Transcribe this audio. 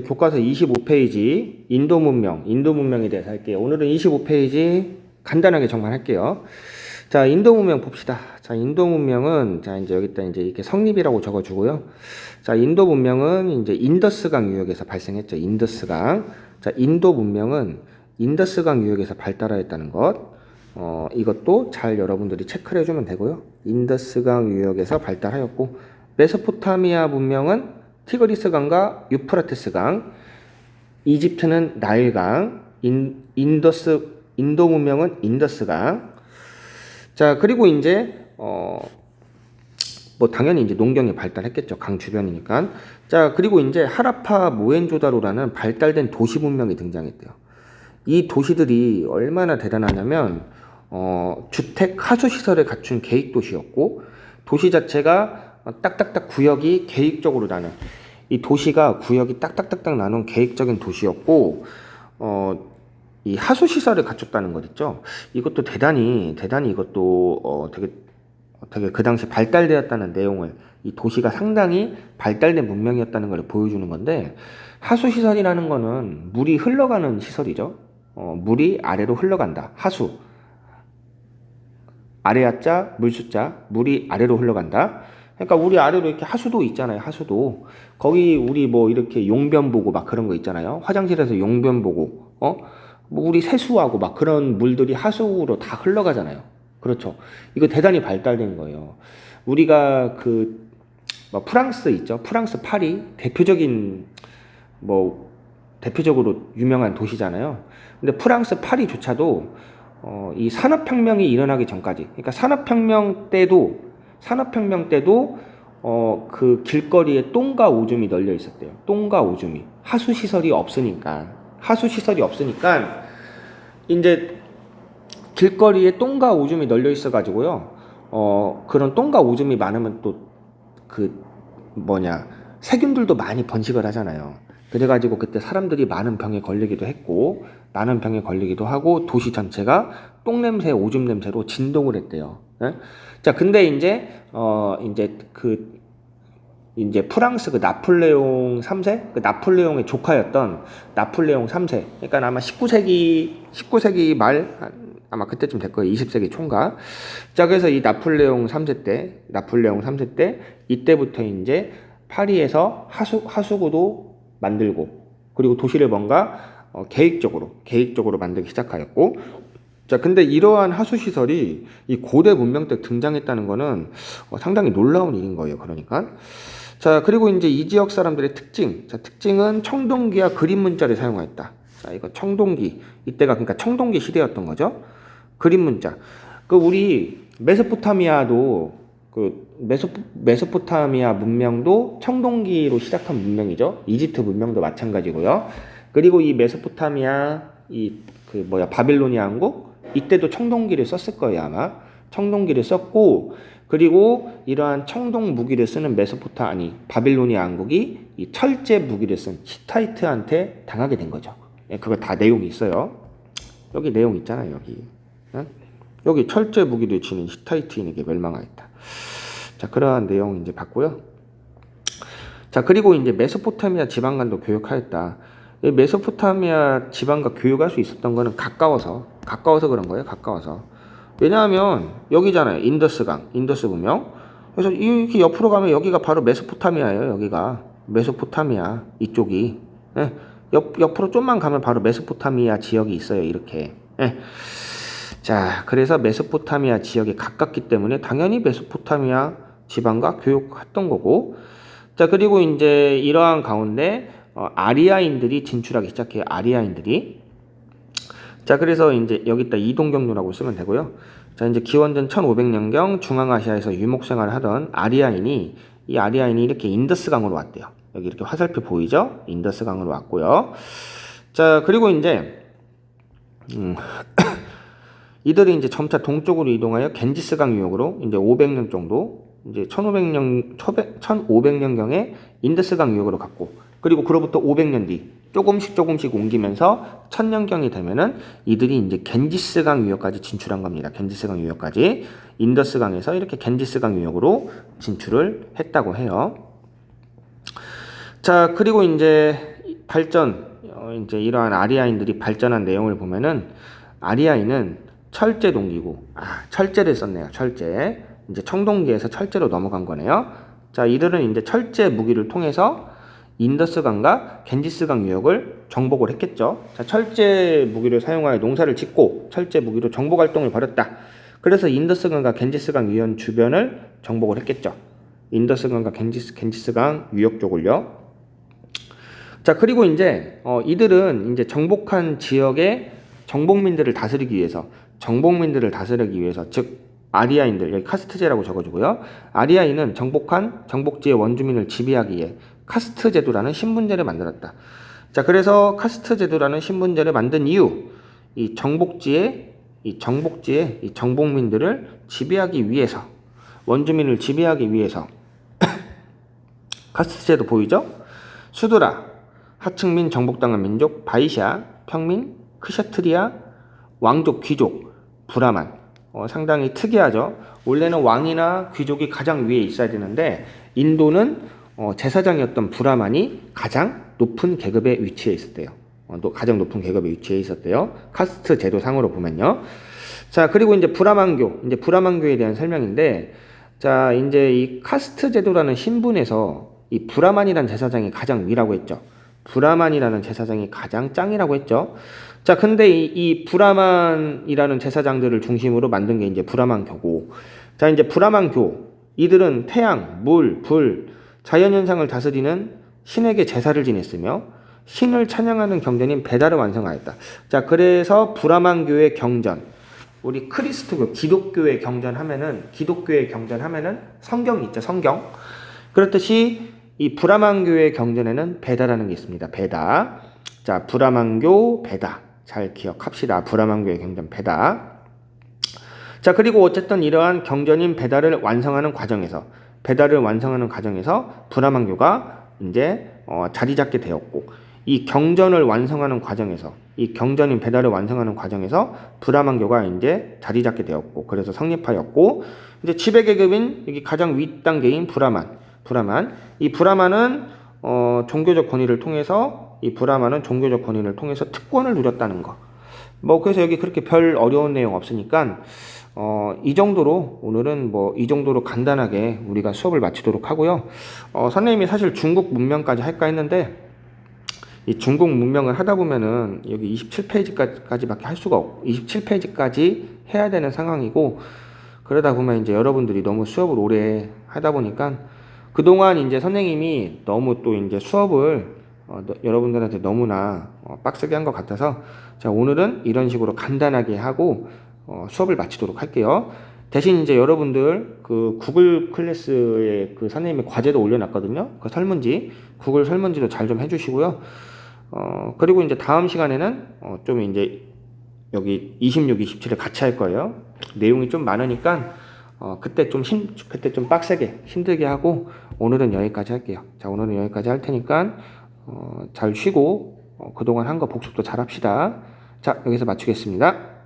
교과서 25페이지 인도 문명, 인도 문명에 대해서 할게요. 오늘은 25페이지 간단하게 정리할게요. 자, 인도 문명 봅시다. 자, 인도 문명은 자, 이제 여기다 이제 이렇게 성립이라고 적어 주고요. 자, 인도 문명은 이제 인더스강 유역에서 발생했죠. 인더스강. 자, 인도 문명은 인더스강 유역에서 발달하였다는 것. 어, 이것도 잘 여러분들이 체크를 해 주면 되고요. 인더스강 유역에서 발달하였고, 메소포타미아 문명은 티그리스강과 유프라테스강, 이집트는 나일강, 인, 인더스 인도 문명은 인더스강. 자 그리고 이제 어. 뭐 당연히 이제 농경이 발달했겠죠 강 주변이니까 자 그리고 이제 하라파 모헨조다로라는 발달된 도시 문명이 등장했대요 이 도시들이 얼마나 대단하냐면 어, 주택 하수 시설을 갖춘 계획 도시였고 도시 자체가 딱딱딱 구역이 계획적으로 나는 이 도시가 구역이 딱딱딱딱 나눈 계획적인 도시였고 어, 이 하수 시설을 갖췄다는 것 있죠. 이것도 대단히 대단히 이것도 어, 되게 되게 그 당시 발달되었다는 내용을 이 도시가 상당히 발달된 문명이었다는 걸 보여주는 건데 하수 시설이라는 거는 물이 흘러가는 시설이죠. 어, 물이 아래로 흘러간다. 하수 아래야 자 물수 자 물이 아래로 흘러간다. 그러니까 우리 아래로 이렇게 하수도 있잖아요. 하수도 거기 우리 뭐 이렇게 용변 보고 막 그런 거 있잖아요. 화장실에서 용변 보고 어? 뭐 우리 세수하고 막 그런 물들이 하수로 다 흘러가잖아요. 그렇죠. 이거 대단히 발달된 거예요. 우리가 그, 뭐 프랑스 있죠. 프랑스 파리 대표적인 뭐 대표적으로 유명한 도시잖아요. 근데 프랑스 파리조차도 어, 이 산업혁명이 일어나기 전까지, 그러니까 산업혁명 때도 산업혁명 때도 어, 그 길거리에 똥과 오줌이 널려 있었대요. 똥과 오줌이 하수 시설이 없으니까 하수 시설이 없으니까 이제 길거리에 똥과 오줌이 널려 있어 가지고요. 어 그런 똥과 오줌이 많으면 또 그 뭐냐 세균들도 많이 번식을 하잖아요. 그래가지고 그때 사람들이 많은 병에 걸리기도 했고 많은 병에 걸리기도 하고 도시 전체가 똥 냄새, 오줌 냄새로 진동을 했대요. 예? 자, 근데 이제 어 이제 그 이제 프랑스 그 나폴레옹 3세? 그 나폴레옹의 조카였던 나폴레옹 3세. 그러니까 아마 19세기 19세기 말 아마 그때쯤 될 거예요. 20세기 총각. 자 그래서 이 나폴레옹 3세 때 나폴레옹 3세 때 이때부터 이제 파리에서 하수 하수구도 만들고 그리고 도시를 뭔가 어, 계획적으로 계획적으로 만들기 시작하였고 자 근데 이러한 하수 시설이 이 고대 문명 때 등장했다는 거는 어, 상당히 놀라운 일인 거예요 그러니까 자, 그리고 이제 이 지역 사람들의 특징. 자, 특징은 청동기와 그림 문자를 사용하였다. 자, 이거 청동기. 이때가 그러니까 청동기 시대였던 거죠. 그림 문자. 그 우리 메소포타미아도 그 메소 메소포타미아 문명도 청동기로 시작한 문명이죠. 이집트 문명도 마찬가지고요. 그리고 이 메소포타미아 이 그 뭐야 바빌로니아 왕국 이때도 청동기를 썼을 거예요 아마 청동기를 썼고 그리고 이러한 청동 무기를 쓰는 메소포타 아니 바빌로니아 왕국이 이 철제 무기를 쓴 히타이트한테 당하게 된 거죠. 예, 그거 다 내용이 있어요. 여기 내용 있잖아요. 여기 예? 여기 철제 무기를 지닌 히타이트인에게 멸망하였다. 자 그러한 내용 이제 봤고요. 자 그리고 이제 메소포타미아 지방간도 교육하였다. 이 메소포타미아 지방과 교육할 수 있었던 거는 가까워서 가까워서 그런 거예요. 가까워서. 왜냐하면 여기잖아요. 인더스강, 인더스 문명. 그래서 이렇게 옆으로 가면 여기가 바로 메소포타미아예요. 여기가 메소포타미아 이쪽이. 예. 옆 옆으로 좀만 가면 바로 메소포타미아 지역이 있어요. 이렇게. 예. 자, 그래서 메소포타미아 지역에 가깝기 때문에 당연히 메소포타미아 지방과 교육했던 거고. 자, 그리고 이제 이러한 가운데 어, 아리아인들이 진출하기 시작해요. 아리아인들이. 자, 그래서 이제 여기다 이동 경로라고 쓰면 되고요. 자, 이제 기원전 1500년경 중앙아시아에서 유목 생활을 하던 아리아인이 이 아리아인이 이렇게 인더스 강으로 왔대요. 여기 이렇게 화살표 보이죠? 인더스 강으로 왔고요. 자, 그리고 이제 음, 이들이 이제 점차 동쪽으로 이동하여 겐지스강 유역으로 이제 500년 정도 이제 1500년 1500년경에 인더스강 유역으로 갔고 그리고 그로부터 500년 뒤 조금씩 조금씩 옮기면서 천년경이 되면은 이들이 이제 겐지스강 유역까지 진출한 겁니다. 겐지스강 유역까지 인더스강에서 이렇게 겐지스강 유역으로 진출을 했다고 해요. 자 그리고 이제 발전 어, 이제 이러한 아리아인들이 발전한 내용을 보면은 아리아인은 철제 동기고 아 철제를 썼네요 철제 이제 청동기에서 철제로 넘어간 거네요 자 이들은 이제 철제 무기를 통해서 인더스강과 겐지스강 유역을 정복을 했겠죠. 자 철제 무기를 사용하여 농사를 짓고 철제 무기로 정복 활동을 벌였다. 그래서 인더스강과 겐지스강 유역 주변을 정복을 했겠죠. 인더스강과 겐지스 겐지스강 유역 쪽을요. 자 그리고 이제 어, 이들은 이제 정복한 지역의 정복민들을 다스리기 위해서 정복민들을 다스리기 위해서 즉 아리아인들 여기 카스트제라고 적어주고요. 아리아인은 정복한 정복지의 원주민을 지배하기 위해 카스트 제도라는 신분제를 만들었다. 자 그래서 카스트 제도라는 신분제를 만든 이유 이 정복지의 이 정복지의 이 정복민들을 지배하기 위해서 원주민을 지배하기 위해서 카스트 제도 보이죠? 수드라 하층민 정복당한 민족 바이샤 평민 크샤트리아 왕족 귀족 브라만 어, 상당히 특이하죠. 원래는 왕이나 귀족이 가장 위에 있어야 되는데 인도는 어, 제사장이었던 브라만이 가장 높은 계급에 위치해 있었대요. 어, 노- 가장 높은 계급에 위치해 있었대요. 카스트 제도상으로 보면요. 자 그리고 이제 브라만교 이제 브라만교에 대한 설명인데 자 이제 이 카스트 제도라는 신분에서 이 브라만이라는 제사장이 가장 위라고 했죠. 브라만이라는 제사장이 가장 짱이라고 했죠. 자, 근데 이, 이 브라만이라는 제사장들을 중심으로 만든 게 이제 브라만교고. 자, 이제 브라만교. 이들은 태양, 물, 불, 자연현상을 다스리는 신에게 제사를 지냈으며 신을 찬양하는 경전인 배달을 완성하였다. 자, 그래서 브라만 교의 경전. 우리 크리스트교, 기독교의 경전 하면은, 기독교의 경전 하면은 성경 있죠, 성경. 그렇듯이 이 브라만 교의 경전에는 배다라는 게 있습니다. 배다. 자, 브라만 교 배다. 잘 기억합시다. 브라만 교의 경전 배다. 자, 그리고 어쨌든 이러한 경전인 배다를 완성하는 과정에서 배다를 완성하는 과정에서 브라만교가 이제 어, 자리 잡게 되었고 이 경전을 완성하는 과정에서 이 경전인 배다를 완성하는 과정에서 브라만교가 이제 자리 잡게 되었고 그래서 성립하였고 이제 지배 계급인 여기 가장 윗 단계인 브라만 브라만 이 브라만은 어, 종교적 권위를 통해서 이 브라만은 종교적 권위를 통해서 특권을 누렸다는 거. 뭐 그래서 여기 그렇게 별 어려운 내용 없으니까 어, 이 정도로 오늘은 뭐 이 정도로 간단하게 우리가 수업을 마치도록 하고요. 어, 선생님이 사실 중국 문명까지 할까 했는데 이 중국 문명을 하다 보면은 여기 27페이지까지밖에 할 수가 없, 27페이지까지 해야 되는 상황이고 그러다 보면 이제 여러분들이 너무 수업을 오래 하다 보니까 그동안 이제 선생님이 너무 또 이제 수업을 어, 너- 여러분들한테 너무나 어, 빡세게 한 것 같아서 자 오늘은 이런 식으로 간단하게 하고 어, 수업을 마치도록 할게요. 대신 이제 여러분들 그 구글 클래스에 그 선생님의 과제도 올려놨거든요. 그 설문지 구글 설문지도 잘 좀 해주시고요. 어 그리고 이제 다음 시간에는 어, 좀 이제 여기 26, 27을 같이 할 거예요. 내용이 좀 많으니까 어, 그때 좀 힘, 그때 좀 빡세게 힘들게 하고 오늘은 여기까지 할게요. 자, 오늘은 여기까지 할 테니까 어, 잘 쉬고 어, 그동안 한 거 복습도 잘 합시다. 자, 여기서 마치겠습니다.